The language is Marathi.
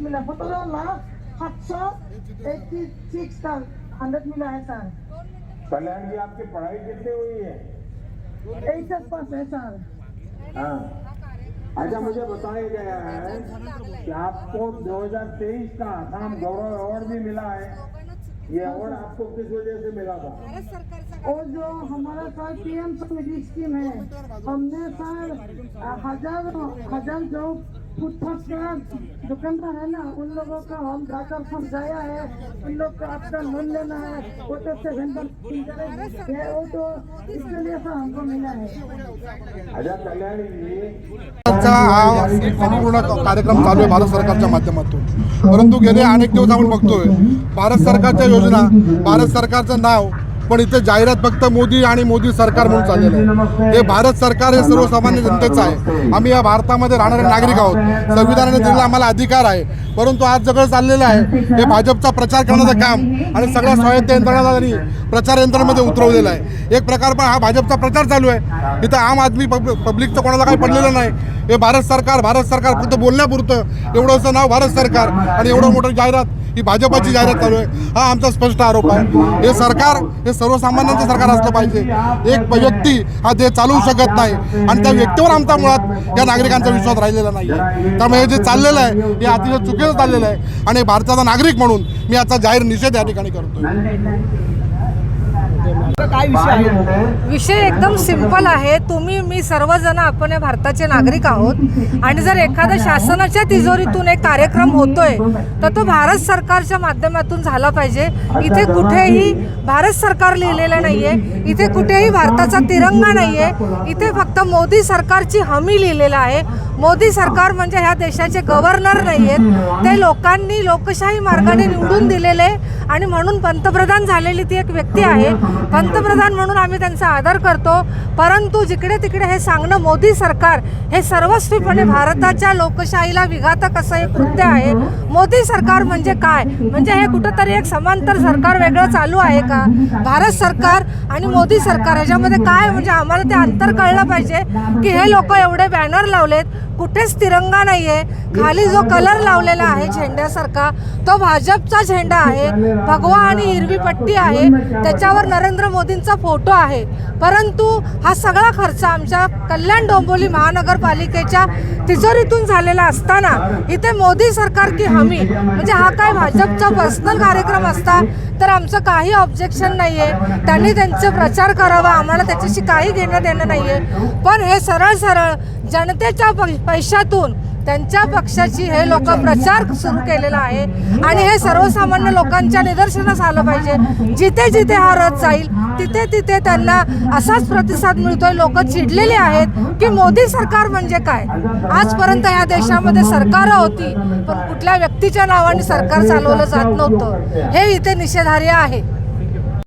मिला सत्रह लाख एट्टी सिक्स का हंड्रेड मिला है सर कल्याण जी आपकी पढ़ाई कितनी हुई है? पास है सर हाँ। अच्छा मुझे बताया गया है कि आपको 2023 का आसाम गौरव अवार्ड भी मिला है। ये अवार्ड आपको किस वजह से मिला था? और जो हमारा सर पीएम स्वनिधि स्कीम है हमने सर हजार हजार जो फूड फास्ट का दुकानदार है ना उन लोगों का हम जाकर समझाया है उन लोग का आपका लोन लेना है वो तो सेवन है वो तो इसके लिए सर हमको मिला है। हा संपूर्ण कार्यक्रम चालू आहे भारत सरकारच्या माध्यमातून. परंतु गेले अनेक दिवस आपण बघतोय भारत सरकारच्या योजना भारत सरकारचं नाव पण इथे जाहिरात फक्त मोदी आणि मोदी सरकार म्हणून चाललेलं आहे. हे भारत सरकार हे सर्वसामान्य जनतेचं आहे. आम्ही या भारतामध्ये राहणारे नागरिक आहोत. संविधानाने दिलेला आम्हाला अधिकार आहे. परंतु आज सगळं चाललेलं आहे. हे भाजपचा प्रचार करण्याचं काम आणि सगळ्या स्वायत्त यंत्रणा प्रचार यंत्रणेमध्ये उतरवलेलं आहे. एक प्रकार पण हा भाजपचा प्रचार चालू आहे. इथं आम आदमी पब पब्लिकचं कोणाला काही पडलेलं नाही. हे भारत सरकार भारत सरकार फक्त बोलण्यापुरतं एवढंसं नाव भारत सरकार आणि एवढं मोठं जाहिरात ही भाजपाची जाहिरात चालू आहे. हा आमचा स्पष्ट आरोप आहे. हे सरकार हे सर्वसामान्यांचं सरकार असलं पाहिजे. एक व्यक्ती हा देश चालवू शकत नाही. आणि त्या व्यक्तीवर आमचा मुळात या नागरिकांचा विश्वास राहिलेला नाही आहे त्यामुळे हे जे चाललेलं आहे हे अतिशय चुकीचं चाललेलं आहे. आणि भारताचा नागरिक म्हणून मी याचा जाहीर निषेध या ठिकाणी करतो विषय एकदम सिंपल आहे. तुम्ही मी सर्वजण आपण या भारताचे नागरिक आहोत. आणि जर एखाद्या शासनाच्या तिजोरीतून एक कार्यक्रम होतोय तर तो भारत सरकारच्या माध्यमातून झाला पाहिजे. इथे कुठेही भारत सरकार लिहिलेलं नाहीये. इथे कुठेही भारताचा तिरंगा नाहीये. इथे फक्त मोदी सरकारची हमी लिहिलेलं आहे. मोदी सरकार म्हणजे ह्या देशाचे गव्हर्नर नाहीयेत. ते लोकांनी लोकशाही मार्गाने निवडून दिलेले आणि म्हणून पंतप्रधान झालेली ती एक व्यक्ती आहे. पंतप्रधान म्हणून आम्ही त्यांचा आदर करतो. परंतु जिकडे तिकडे हे सांगणं मोदी सरकार हे सर्वस्वीपणे भारताच्या लोकशाहीला विघातक असं हे कृत्य आहे. मोदी सरकार म्हणजे काय? म्हणजे हे कुठंतरी एक समांतर सरकार वेगळं चालू आहे का? भारत सरकार आणि मोदी सरकार ह्याच्यामध्ये काय? म्हणजे आम्हाला ते अंतर कळलं पाहिजे की हे लोक एवढे बॅनर लावलेत. कुठेच तिरंगा नाहीये. खाली जो कलर लावलेला आहे झेंड्यासारखा तो भाजपचा झेंडा आहे. भगवा आणि हिरवी पट्टी आहे. त्याच्यावर नरेंद्र मोदींचा फोटो आहे. परंतु हा सगळा खर्च आमच्या कल्याण डोंबिवली महानगरपालिकेच्या तिजोरीतून झालेला असताना इथे मोदी सरकार की हमी म्हणजे हा काय भाजपचा पर्सनल कार्यक्रम असता तर आमचं काही ऑब्जेक्शन नाही आहे त्यांनी त्यांचे प्रचार करावा. आम्हाला त्याच्याशी काही घेणं देणं नाही आहे पण हे सरळ सरळ जनतेच्या पैशातून त्यांच्या पक्षाची हे लोक प्रचार सुरू केलेला आहे. आणि हे सर्वसामान्य लोकांच्या निदर्शनास आलं पाहिजे. जिथे जिथे हा रथ जाईल तिथे तिथे त्यांना असाच प्रतिसाद मिळतोय. लोक चिडलेले आहेत की मोदी सरकार म्हणजे काय? आजपर्यंत ह्या देशामध्ये सरकार होती पण कुठल्या व्यक्तीच्या नावाने सरकार चालवलं जात नव्हतं. हे इथे निषेधार्ह आहे.